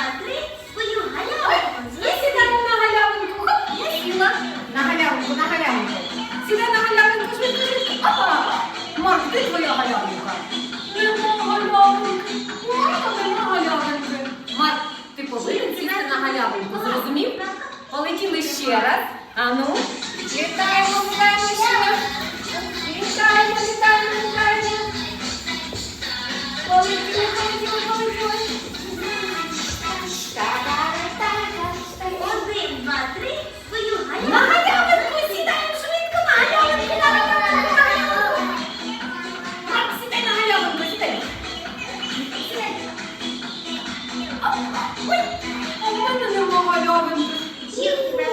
Смотри свою галявку? Ми сідаємо на галявинку. На галявинку, на галявинку. Сідай на галявинку, швидко, швидко. Опа! Марк, ти твоя галявинка. Нема галявинки. Марка, нема галявинки. Марк, ти повинен сісти на галявинку, зрозумів? Полетіли ще раз. Ану. Літаємо, літаємо ще раз. Ой, у мене нема галявинки. Немає.